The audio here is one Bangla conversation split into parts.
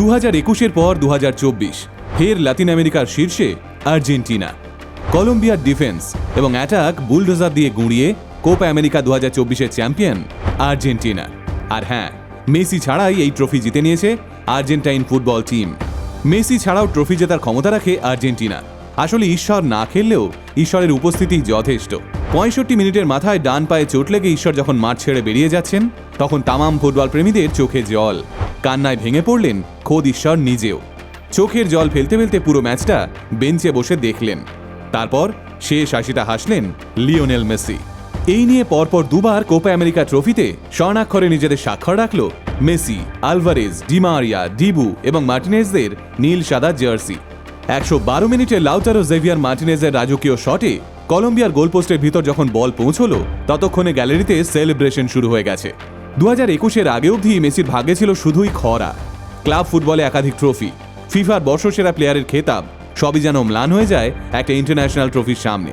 দু হাজার একুশের পর দু হাজার চব্বিশ, ফের লাতিন আমেরিকার শীর্ষে আর্জেন্টিনা। কলম্বিয়ার ডিফেন্স এবং অ্যাটাক বুলডোজার দিয়ে গুঁড়িয়ে কোপা আমেরিকা দু হাজার চব্বিশের চ্যাম্পিয়ন আর্জেন্টিনা। আর হ্যাঁ মেসি ছাড়াই এই ট্রফি জিতে নিয়েছে আর্জেন্টাইন ফুটবল টিম। মেসি ছাড়াও ট্রফি জেতার ক্ষমতা রাখে আর্জেন্টিনা। আসলে ঈশ্বর না খেললেও ঈশ্বরের উপস্থিতি যথেষ্ট। পঁয়ষট্টি মিনিটের মাথায় ডান পায়ে চোট লেগে ঈশ্বর যখন মাঠ ছেড়ে বেরিয়ে যাচ্ছেন, তখন তামাম ফুটবল প্রেমীদের চোখে জল। কান্নায় ভেঙে পড়লেন খোদ ঈশ্বর নিজেও। চোখের জল ফেলতে ফেলতে পুরো ম্যাচটা বেঞ্চে বসে দেখলেন। তারপর শেষ হাসিটা হাসলেন লিওনেল মেসি। এই নিয়ে পরপর দুবার কোপা আমেরিকা ট্রফিতে স্বর্ণাক্ষরে নিজেদের স্বাক্ষর রাখল মেসি, আলভারেজ ডিমারিয়া ডিবু এবং মার্টিনেজদের নীল সাদা জার্সি। একশো বারো মিনিটে লাউটারো জেভিয়ার মার্টিনেজের রাজকীয় শটে কলম্বিয়ার গোলপোস্টের ভিতর যখন বল পৌঁছলো, ততক্ষণে গ্যালারিতে সেলিব্রেশন শুরু হয়ে গেছে। দু হাজার একুশের আগে অবধি মেসির ভাগ্যে ছিল শুধুই খরা। ক্লাব ফুটবলে একাধিক ট্রফি। ফিফার বর্ষসেরা প্লেয়ারের খেতাব, সবই যেন ম্লান হয়ে যায় একটা ইন্টারন্যাশনাল ট্রফির সামনে।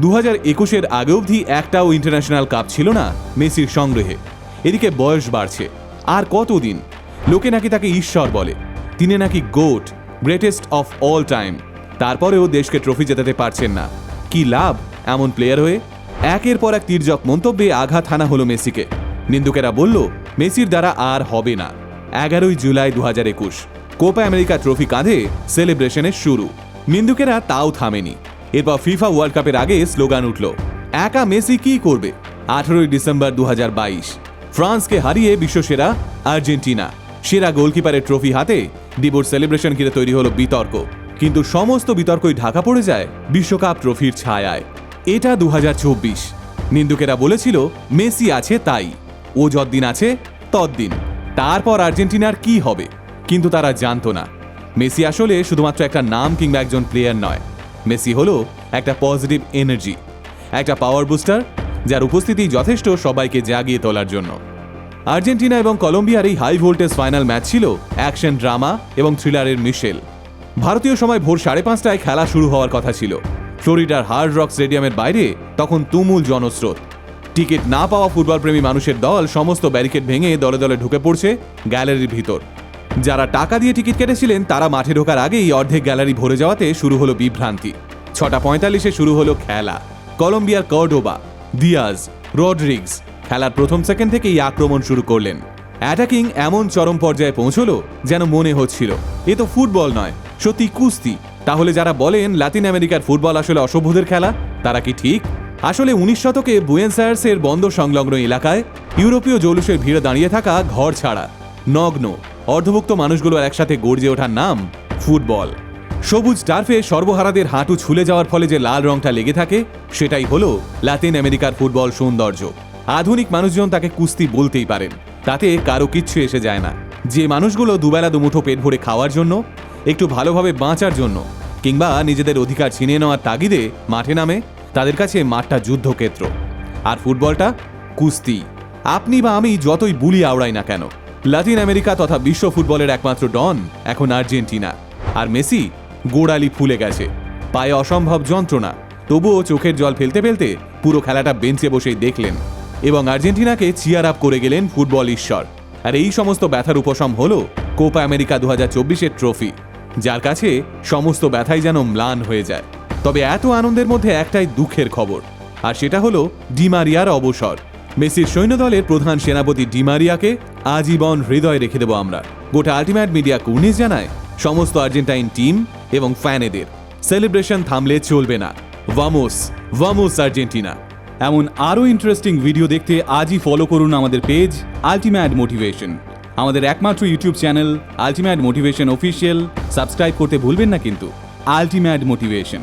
দু হাজার একুশের আগে অবধি একটাও ইন্টারন্যাশনাল কাপ ছিল না মেসির সংগ্রহে। এদিকে বয়স বাড়ছে। আর কতদিন? লোকে নাকি তাকে ঈশ্বর বলে। তিনি নাকি goat greatest of all time তারপরেও দেশকে ট্রফি জেতাতে পারছেন না। কি লাভ এমন প্লেয়ার হয়ে? একের পর এক তির্যক মন্তব্যে আঘাত হানা হলো মেসিকে। নিন্দুকেরা বলল, মেসির দ্বারা আর হবে না। এগারোই জুলাই দু হাজার একুশ, কোপা আমেরিকা ট্রফি কাঁধে সেলিব্রেশনের শুরু। নিন্দুকেরা তাও থামেনি। এরপর ফিফা ওয়ার্ল্ড কাপের আগে স্লোগান উঠল, একা মেসি কি করবে? আঠেরোই ডিসেম্বর দু হাজার বাইশ, ফ্রান্সকে হারিয়ে বিশ্বসেরা আর্জেন্টিনা। সেরা গোলকিপারের ট্রফি হাতে ডিবোর সেলিব্রেশন ঘিরে তৈরি হলো বিতর্ক। কিন্তু সমস্ত বিতর্কই ঢাকা পড়ে যায় বিশ্বকাপ ট্রফির ছায়ায়। এটা দু হাজার চব্বিশ। নিন্দুকেরা বলেছিল, মেসি আছে তাই। ও যতদিন আছে ততদিন তারপর আর্জেন্টিনার কি হবে? কিন্তু তারা জানতো না। মেসি আসলে শুধুমাত্র একটা নাম কিংবা একজন প্লেয়ার নয়। মেসি হলো একটা পজিটিভ এনার্জি একটা পাওয়ার বুস্টার যার উপস্থিতি যথেষ্ট সবাইকে জাগিয়ে তোলার জন্য। আর্জেন্টিনা এবং কলম্বিয়ার এই হাই ভোল্টেজ ফাইনাল ম্যাচ ছিল অ্যাকশন ড্রামা এবং থ্রিলারের মিশেল। ভারতীয় সময় ভোর সাড়ে পাঁচটায় খেলা শুরু হওয়ার কথা ছিল। ফ্লোরিডার হার্ড রক স্টেডিয়ামের বাইরে তখন তুমুল জনস্রোত। টিকিট না পাওয়া ফুটবল প্রেমী মানুষের দল সমস্ত ব্যারিকেড ভেঙে দলে দলে ঢুকে পড়ছে গ্যালারির ভিতর। যারা টাকা দিয়ে টিকিট কেটেছিলেন, তারা মাঠে ঢোকার আগেই অর্ধেক গ্যালারি ভরে যাওয়াতে শুরু হলো বিভ্রান্তি। ছটা পঁয়তাল্লিশে শুরু হলো খেলা। কলম্বিয়ার কর্ডোবা, দিয়াজ, রডরিগস খেলার প্রথম সেকেন্ড থেকেই আক্রমণ শুরু করলেন। অ্যাটাকিং এমন চরম পর্যায়ে পৌঁছলো যেন মনে হচ্ছিল, এ তো ফুটবল নয়, সত্যি কুস্তি। তাহলে যারা বলেন, লাতিন আমেরিকার ফুটবল আসলে অসভ্যদের খেলা, তারা কি ঠিক? আসলে উনিশ শতকে বুয়েন্স আয়ার্সের বন্দর সংলগ্ন এলাকায় ইউরোপীয় জৌলুসের ভিড়ে দাঁড়িয়ে থাকা ঘর ছাড়া, নগ্ন, অর্ধভুক্ত মানুষগুলোর একসাথে গর্জে ওঠার নাম ফুটবল। সবুজ টার্ফে সর্বহারাদের হাঁটু ছুলে যাওয়ার ফলে যে লাল রংটা লেগে থাকে, সেটাই হলো লাতিন আমেরিকার ফুটবল সৌন্দর্য। আধুনিক মানুষজন তাকে কুস্তি বলতেই পারেন, তাতে কারও কিচ্ছু এসে যায় না। যে মানুষগুলো দুবেলা দুমুঠো পেট ভরে খাওয়ার জন্য, একটু ভালোভাবে বাঁচার জন্য, কিংবা নিজেদের অধিকার ছিনিয়ে নেওয়ার তাগিদে মাঠে নামে তাদের কাছে মাঠটা যুদ্ধক্ষেত্র। আর ফুটবলটা কুস্তি। আপনি বা আমি যতই বুলি আওড়াই না কেন, লাতিন আমেরিকা তথা বিশ্ব ফুটবলের একমাত্র ডন এখন আর্জেন্টিনা। আর মেসি গোড়ালি ফুলে গেছে। পায়ে অসম্ভব যন্ত্রণা। তবুও চোখের জল ফেলতে ফেলতে পুরো খেলাটা বেঞ্চে বসেই দেখলেন। এবং আর্জেন্টিনাকে চিয়ার আপ করে গেলেন ফুটবল ঈশ্বর। আর এই সমস্ত ব্যথার উপশম হল কোপা আমেরিকা দু হাজার চব্বিশের ট্রফি যার কাছে সমস্ত ব্যথাই যেন ম্লান হয়ে যায়। তবে এত আনন্দের মধ্যে একটাই দুঃখের খবর, আর সেটা হলো ডিমারিয়ার অবসর। মেসির সৈন্যদলের প্রধান সেনাপতি ডিমারিয়াকে আজীবন হৃদয় রেখে দেব আমরা। গোটা আল্টিমেট মিডিয়া কুর্নিশ জানায়, সমস্ত আর্জেন্টাইন টিম এবং ফ্যানেদের সেলিব্রেশন থামলে চলবে না। ভামোস ভামোস আর্জেন্টিনা। এমন আরও ইন্টারেস্টিং ভিডিও দেখতে আজই ফলো করুন আমাদের পেজ আলটিমেট মোটিভেশন। আমাদের একমাত্র YouTube channel ultimate motivation official. Subscribe করতে ভুলবেন না কিন্তু। Ultimate motivation.